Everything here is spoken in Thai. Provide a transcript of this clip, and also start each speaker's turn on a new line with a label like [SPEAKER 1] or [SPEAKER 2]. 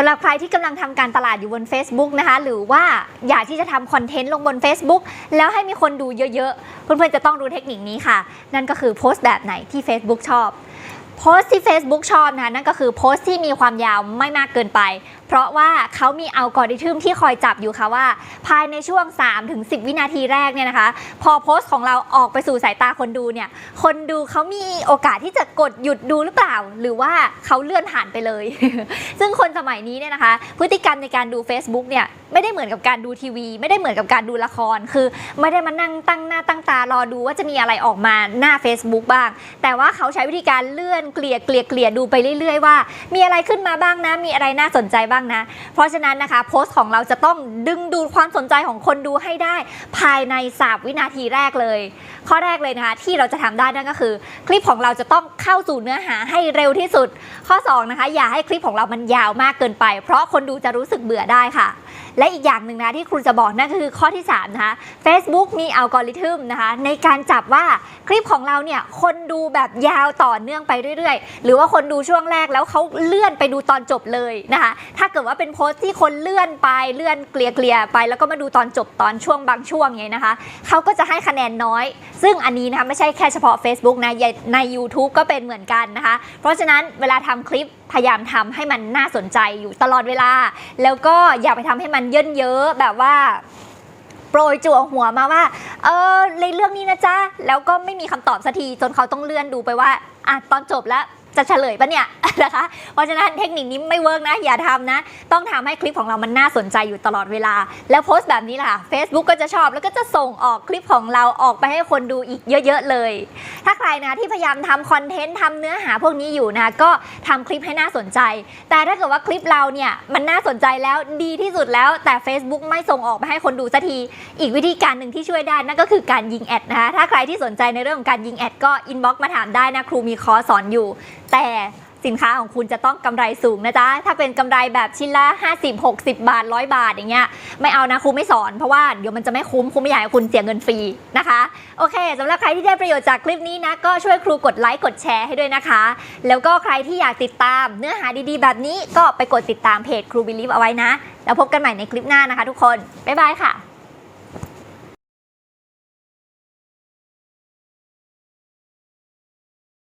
[SPEAKER 1] สำหรับใครที่กำลังทำการตลาดอยู่บน Facebook นะคะ หรือว่าอยากที่จะทำคอนเทนต์ลงบน Facebook แล้วให้มีคนดูเยอะๆ เพื่อนๆ จะต้องรู้เทคนิคนี้ค่ะ นั่นก็คือโพสต์แบบไหนที่ Facebook ชอบโพสต์ที่ Facebook ชอบนะคะนั่นก็คือโพสต์ที่มีความยาวไม่มากเกินไป เพราะว่าเขามีอัลกอริทึมที่คอยจับอยู่ค่ะว่า ภายในช่วง 3-10 วินาทีแรกเนี่ยนะคะ พอโพสต์ของเราออกไปสู่สายตาคนดูเนี่ยคนดูเขามีโอกาสที่จะกดหยุดดูหรือเปล่า หรือว่าเขาเลื่อนผ่านไปเลย ซึ่งคนสมัยนี้เนี่ยนะคะ พฤติกรรมในการดู Facebook เนี่ยไม่ได้เหมือนกับการดูทีวี ไม่ได้เหมือนกับการดูละคร คือไม่ได้มานั่งตั้งหน้าตั้งตารอดูว่าจะมีอะไรออกมาหน้า Facebook บ้าง แต่ว่าเขาใช้วิธีการเลื่อนเกลี่ยเกลี่ยเกลี่ยดูไปเรื่อยๆว่า มีอะไรขึ้นมาบ้างนะมีอะไรน่าสนใจบ้างนะ เพราะฉะนั้นนะคะโพสต์ของเราจะต้องดึงดูดความสนใจของคนดูให้ได้ ภายใน3วินาทีแรกเลย ข้อแรกเลยนะคะที่เราจะทำได้นั่นก็คือ คลิปของเราจะต้องเข้าสู่เนื้อหาให้เร็วที่สุด ข้อ2นะคะอย่าให้คลิปของเรามันยาวมากเกินไป เพราะคนดูจะรู้สึกเบื่อได้ค่ะ และอีกอย่างหนึ่งนะที่ครูจะบอกนั่นก็คือข้อที่3นะคะ Facebook มีอัลกอริทึมนะคะในการจับว่าคลิปของเราเนี่ยคนดูแบบยาวต่อเนื่องไปเรื่อยๆ หรือว่าคนดูช่วงแรกแล้วเขาเลื่อนไปดูตอนจบเลยนะคะถ้าเกิดว่าเป็นโพสต์ที่คนเลื่อนไปเลื่อนเกลียเกลียไป แล้วก็มาดูตอนจบตอนช่วงบางช่วงไงนะคะเขาก็จะให้คะแนนน้อย ซึ่งอันนี้นะคะไม่ใช่แค่เฉพาะ Facebook นะใน YouTube ก็เป็นเหมือนกันนะคะ เพราะฉะนั้นเวลาทำคลิปพยายามทำให้มันน่าสนใจอยู่ตลอดเวลา แล้วก็อย่าไปทำให้มันเยินเยอะแบบว่าโปรยจั่วหัวมาว่า เออในเรื่องนี้นะจ๊ะ แล้วก็ไม่มีคำตอบสักที จนเขาต้องเลื่อนดูไปว่า อะ ตอนจบแล้วจะเฉลยปะเนี่ยนะคะ เพราะฉะนั้นเทคนิคนี้ไม่เวิร์กนะ อย่าทำนะ ต้องทำให้คลิปของเรามันน่าสนใจอยู่ตลอดเวลา แล้วโพสต์แบบนี้ล่ะ Facebook ก็จะชอบแล้วก็จะส่งออกคลิปของเราออกไปให้คนดูอีกเยอะๆเลย ถ้าใครนะที่พยายามทำคอนเทนต์ทำเนื้อหาพวกนี้อยู่นะ ก็ทำคลิปให้น่าสนใจ แต่ถ้าเกิดว่าคลิปเราเนี่ยมันน่าสนใจแล้วดีที่สุดแล้ว แต่ Facebook ไม่ส่งออกไปให้คนดูสักที อีกวิธีการหนึ่งที่ช่วยได้นั่นก็คือการยิงแอดนะคะ ถ้าใครที่สนใจในเรื่องของการยิงแอดก็อินบ็อกมาถามได้นะครูมีคอร์สสอนอยู่แต่สินค้าของคุณจะต้องกำไรสูงนะจ๊ะ ถ้าเป็นกำไรแบบชิ้นละ 50 60 บาท 100 บาทอย่างเงี้ย ไม่เอานะครูไม่สอน เพราะว่าเดี๋ยวมันจะไม่คุ้มครูไม่อยากให้คุณเสียเงินฟรีนะคะ โอเคสำหรับใครที่ได้ประโยชน์จากคลิปนี้นะ ก็ช่วยครูกดไลค์กดแชร์ให้ด้วยนะคะ แล้วก็ใครที่อยากติดตามเนื้อหาดีๆ แบบนี้ก็ไปกดติดตามเพจครูบิลีฟเอาไว้นะ แล้วพบกันใหม่ในคลิปหน้านะคะ ทุกคน บ๊ายบายค่ะ